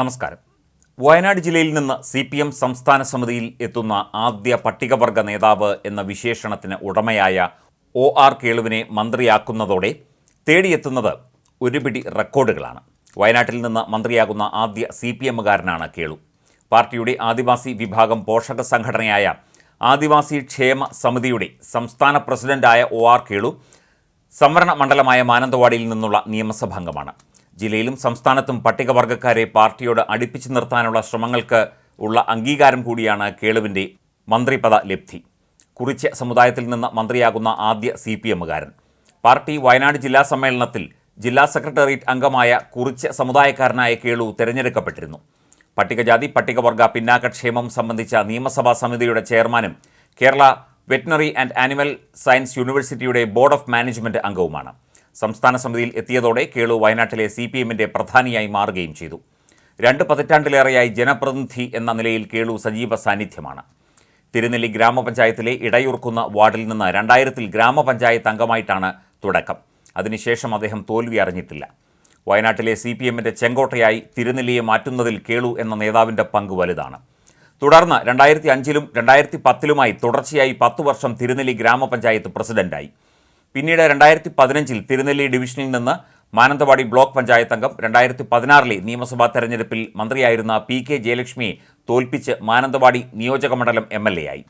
നമസ്കാരം. വയനാട് ജില്ലയിൽ നിന്ന് സി പി എം സംസ്ഥാന സമിതിയിൽ എത്തുന്ന ആദ്യ പട്ടികവർഗ നേതാവ് എന്ന വിശേഷണത്തിന് ഉടമയായ ഒ ആർ കേളുവിനെ മന്ത്രിയാക്കുന്നതോടെ തേടിയെത്തുന്നത് ഒരുപിടി റെക്കോർഡുകളാണ്. വയനാട്ടിൽ നിന്ന് മന്ത്രിയാകുന്ന ആദ്യ സി പി എമ്മുകാരനാണ് കേളു. പാർട്ടിയുടെ ആദിവാസി വിഭാഗം പോഷക സംഘടനയായ ആദിവാസി ക്ഷേമ സമിതിയുടെ സംസ്ഥാന പ്രസിഡന്റായ ഒ ആർ കേളു സംവരണ മണ്ഡലമായ മാനന്തവാടിയിൽ നിന്നുള്ള നിയമസഭാംഗമാണ്. ജില്ലയിലും സംസ്ഥാനത്തും പട്ടികവർഗക്കാരെ പാർട്ടിയോട് അടുപ്പിച്ചു നിർത്താനുള്ള ശ്രമങ്ങൾക്ക് ഉള്ള അംഗീകാരം കൂടിയാണ് കേളുവിന്റെ മന്ത്രിപദ ലബ്ധി. കുറിച്ച സമുദായത്തിൽ നിന്ന് മന്ത്രിയാകുന്ന ആദ്യ സി പി എമ്മുകാരൻ. പാർട്ടി വയനാട് ജില്ലാ സമ്മേളനത്തിൽ ജില്ലാ സെക്രട്ടേറിയറ്റ് അംഗമായ കുറിച്ച സമുദായക്കാരനായ കേളു തിരഞ്ഞെടുക്കപ്പെട്ടിരുന്നു. പട്ടികജാതി പട്ടികവർഗ പിന്നാക്കക്ഷേമം സംബന്ധിച്ച നിയമസഭാ സമിതിയുടെ ചെയർമാനും Kerala veterinary and animal science യൂണിവേഴ്സിറ്റിയുടെ ബോർഡ് ഓഫ് മാനേജ്മെന്റ് അംഗവുമാണ്. സംസ്ഥാന സമിതിയിൽ എത്തിയതോടെ കേളു വയനാട്ടിലെ സി പി എമ്മിന്റെ പ്രധാനിയായി മാറുകയും ചെയ്തു. രണ്ട് പതിറ്റാണ്ടിലേറെയായി ജനപ്രതിനിധി എന്ന നിലയിൽ കേളു സജീവ സാന്നിധ്യമാണ്. തിരുനെല്ലി ഗ്രാമപഞ്ചായത്തിലെ ഇടയൂർക്കുന്ന വാർഡിൽ നിന്ന് രണ്ടായിരത്തിൽ ഗ്രാമപഞ്ചായത്ത് അംഗമായിട്ടാണ് തുടക്കം. അതിനുശേഷം അദ്ദേഹം തോൽവി അറിഞ്ഞിട്ടില്ല. വയനാട്ടിലെ സി പി എമ്മിന്റെ ചെങ്കോട്ടയായി തിരുനെല്ലിയെ മാറ്റുന്നതിൽ കേളു എന്ന നേതാവിന്റെ പങ്ക് വലുതാണ്. തുടർന്ന് രണ്ടായിരത്തി അഞ്ചിലും രണ്ടായിരത്തി പത്തിലുമായി തുടർച്ചയായി പത്തു വർഷം തിരുനെല്ലി ഗ്രാമപഞ്ചായത്ത് പ്രസിഡന്റായി. പിന്നീട് രണ്ടായിരത്തി പതിനഞ്ചിൽ തിരുനെല്ലി ഡിവിഷനിൽ നിന്ന് മാനന്തവാടി ബ്ലോക്ക് പഞ്ചായത്ത് അംഗം രണ്ടായിരത്തി പതിനാറിലെ നിയമസഭാ തെരഞ്ഞെടുപ്പിൽ മന്ത്രിയായിരുന്ന പി കെ ജയലക്ഷ്മിയെ തോൽപ്പിച്ച് മാനന്തവാടി നിയോജകമണ്ഡലം എം എൽ എ ആയി.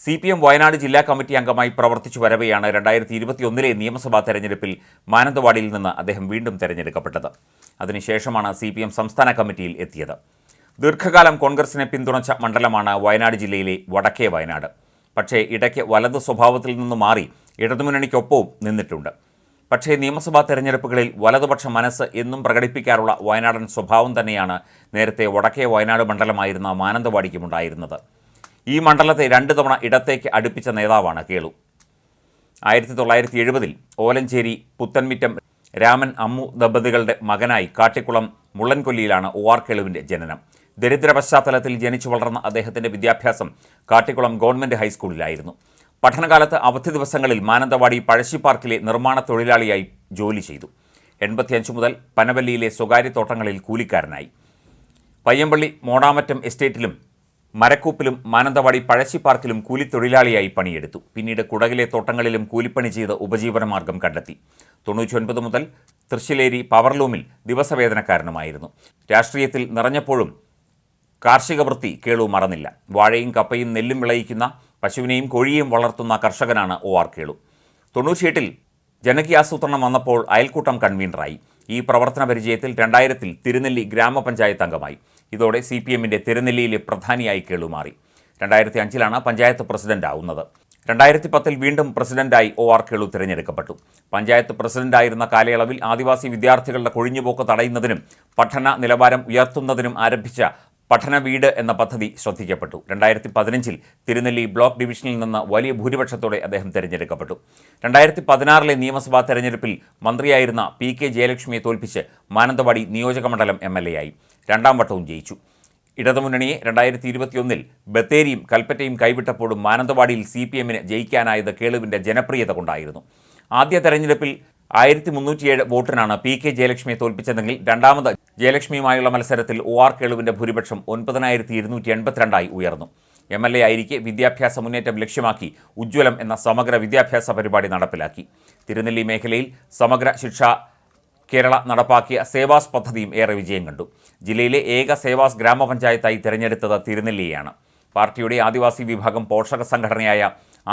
സി പി എം വയനാട് ജില്ലാ കമ്മിറ്റി അംഗമായി പ്രവർത്തിച്ചു വരവെയാണ് രണ്ടായിരത്തി ഇരുപത്തിയൊന്നിലെ നിയമസഭാ തെരഞ്ഞെടുപ്പിൽ മാനന്തവാടിയിൽ നിന്ന് അദ്ദേഹം വീണ്ടും തെരഞ്ഞെടുക്കപ്പെട്ടത്. അതിനുശേഷമാണ് സി പി എം സംസ്ഥാന കമ്മിറ്റിയിൽ എത്തിയത്. ദീർഘകാലം കോൺഗ്രസിനെ പിന്തുണച്ച മണ്ഡലമാണ് വയനാട് ജില്ലയിലെ വടക്കേ വയനാട്. പക്ഷേ ഇടയ്ക്ക് വലത് സ്വഭാവത്തിൽ നിന്ന് മാറി ഇടതുമുന്നണിക്കൊപ്പവും നിന്നിട്ടുണ്ട്. പക്ഷേ നിയമസഭാ തെരഞ്ഞെടുപ്പുകളിൽ വലതുപക്ഷ മനസ്സ് എന്നും പ്രകടിപ്പിക്കാറുള്ള വയനാടൻ സ്വഭാവം തന്നെയാണ് നേരത്തെ വടക്കേ വയനാട് മണ്ഡലമായിരുന്ന മാനന്തവാടിക്കുമുണ്ടായിരുന്നത് ഈ മണ്ഡലത്തെ രണ്ട് തവണ ഇടത്തേക്ക് അടുപ്പിച്ച നേതാവാണ് കേളു. ആയിരത്തി തൊള്ളായിരത്തി എഴുപതിൽ ഓലഞ്ചേരി പുത്തൻമിറ്റം രാമൻ അമ്മു ദമ്പതികളുടെ മകനായി കാട്ടിക്കുളം മുള്ളൻകൊല്ലിയിലാണ് ഒ ആർ കേളുവിന്റെ ജനനം. ദരിദ്ര പശ്ചാത്തലത്തിൽ ജനിച്ചു വളർന്ന അദ്ദേഹത്തിന്റെ വിദ്യാഭ്യാസം കാട്ടിക്കുളം ഗവൺമെന്റ് ഹൈസ്കൂളിലായിരുന്നു. പഠനകാലത്ത് അവധി ദിവസങ്ങളിൽ മാനന്തവാടി പഴശ്ശി പാർക്കിലെ നിർമ്മാണ തൊഴിലാളിയായി ജോലി ചെയ്തു. എൺപത്തിയഞ്ച് മുതൽ പനവല്ലിയിലെ സ്വകാര്യ തോട്ടങ്ങളിൽ കൂലിക്കാരനായി. പയ്യമ്പള്ളി മോടാമറ്റം എസ്റ്റേറ്റിലും മരക്കൂപ്പിലും മാനന്തവാടി പഴശ്ശി പാർക്കിലും കൂലിത്തൊഴിലാളിയായി പണിയെടുത്തു. പിന്നീട് കുടകിലെ തോട്ടങ്ങളിലും കൂലിപ്പണി ചെയ്ത് ഉപജീവനമാർഗം കണ്ടെത്തി. തൊണ്ണൂറ്റിയൊൻപത് മുതൽ തൃശ്ശിലേരി പവർലൂമിൽ ദിവസവേതനക്കാരനുമായിരുന്നു. രാഷ്ട്രീയത്തിൽ നിറഞ്ഞപ്പോഴും കാർഷിക വൃത്തി കേളു മറന്നില്ല. വാഴയും കപ്പയും നെല്ലും വിളയിക്കുന്ന പശുവിനെയും കോഴിയെയും വളർത്തുന്ന കർഷകനാണ് ഒ ആർ കേളു. തൊണ്ണൂറ്റിയെട്ടിൽ ജനകീയാസൂത്രണം വന്നപ്പോൾ അയൽക്കൂട്ടം കൺവീനറായി. ഈ പ്രവർത്തന പരിചയത്തിൽ രണ്ടായിരത്തിൽ തിരുനെല്ലി ഗ്രാമപഞ്ചായത്ത് അംഗമായി. ഇതോടെ സി പി എമ്മിന്റെ തിരുനെല്ലിയിലെ പ്രധാനിയായി കേളു മാറി. രണ്ടായിരത്തി അഞ്ചിലാണ് പഞ്ചായത്ത് പ്രസിഡന്റ് ആവുന്നത് രണ്ടായിരത്തി പത്തിൽ വീണ്ടും പ്രസിഡന്റായി ഒ ആർ കേളു തിരഞ്ഞെടുക്കപ്പെട്ടു. പഞ്ചായത്ത് പ്രസിഡന്റായിരുന്ന കാലയളവിൽ ആദിവാസി വിദ്യാർത്ഥികളുടെ കൊഴിഞ്ഞുപോക്ക് തടയുന്നതിനും പഠന നിലവാരം ഉയർത്തുന്നതിനും ആരംഭിച്ച പഠന വീട് എന്ന പദ്ധതി ശ്രദ്ധിക്കപ്പെട്ടു. രണ്ടായിരത്തി പതിനഞ്ചിൽ തിരുനെല്ലി ബ്ലോക്ക് ഡിവിഷനിൽ നിന്ന് വലിയ ഭൂരിപക്ഷത്തോടെ അദ്ദേഹം തിരഞ്ഞെടുക്കപ്പെട്ടു. രണ്ടായിരത്തി പതിനാറിലെ നിയമസഭാ തെരഞ്ഞെടുപ്പിൽ മന്ത്രിയായിരുന്ന പി കെ ജയലക്ഷ്മിയെ തോൽപ്പിച്ച് മാനന്തവാടി നിയോജകമണ്ഡലം എം എൽ എ ആയി രണ്ടാം വട്ടവും ജയിച്ചു. ഇടതുമുന്നണിയെ രണ്ടായിരത്തി ഇരുപത്തിയൊന്നിൽ ബത്തേരിയും കൽപ്പറ്റയും കൈവിട്ടപ്പോഴും മാനന്തവാടിയിൽ സി പി എമ്മിന് ജയിക്കാനായത് കേളുവിന്റെ ജനപ്രിയത കൊണ്ടായിരുന്നു. ആദ്യ തെരഞ്ഞെടുപ്പിൽ ആയിരത്തി മുന്നൂറ്റിയേഴ് വോട്ടിനാണ് പി കെ ജയലക്ഷ്മിയെ തോൽപ്പിച്ചതെങ്കിൽ രണ്ടാമത് ജയലക്ഷ്മിയുമായുള്ള മത്സരത്തിൽ ഒ ആർ കേളുവിന്റെ ഭൂരിപക്ഷം ഒൻപതിനായിരത്തി ഇരുന്നൂറ്റി എൺപത്തിരണ്ടായി ഉയർന്നു. എം എൽ എ ആയിരിക്കെ വിദ്യാഭ്യാസ മുന്നേറ്റം ലക്ഷ്യമാക്കി ഉജ്ജ്വലം എന്ന സമഗ്ര വിദ്യാഭ്യാസ പരിപാടി നടപ്പിലാക്കി. തിരുനെല്ലി മേഖലയിൽ സമഗ്ര ശിക്ഷ കേരള നടപ്പാക്കിയ സേവാസ് പദ്ധതിയും ഏറെ വിജയം കണ്ടു. ജില്ലയിലെ ഏക സേവാസ് ഗ്രാമപഞ്ചായത്തായി തിരഞ്ഞെടുത്തത് തിരുനെല്ലിയാണ് പാർട്ടിയുടെ ആദിവാസി വിഭാഗം പോഷക സംഘടനയായ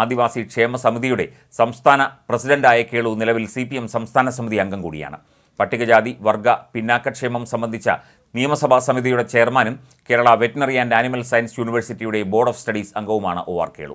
ആദിവാസി ക്ഷേമ സമിതിയുടെ സംസ്ഥാന പ്രസിഡന്റായ കേളു നിലവിൽ സി സംസ്ഥാന സമിതി അംഗം കൂടിയാണ്. പട്ടികജാതി വർഗ പിന്നാക്കക്ഷേമം സംബന്ധിച്ച നിയമസഭാ സമിതിയുടെ ചെയർമാനും Kerala veterinary and animal science യൂണിവേഴ്സിറ്റിയുടെ ബോർഡ് ഓഫ് സ്റ്റഡീസ് അംഗവുമാണ് ഒ ആർ കേളു.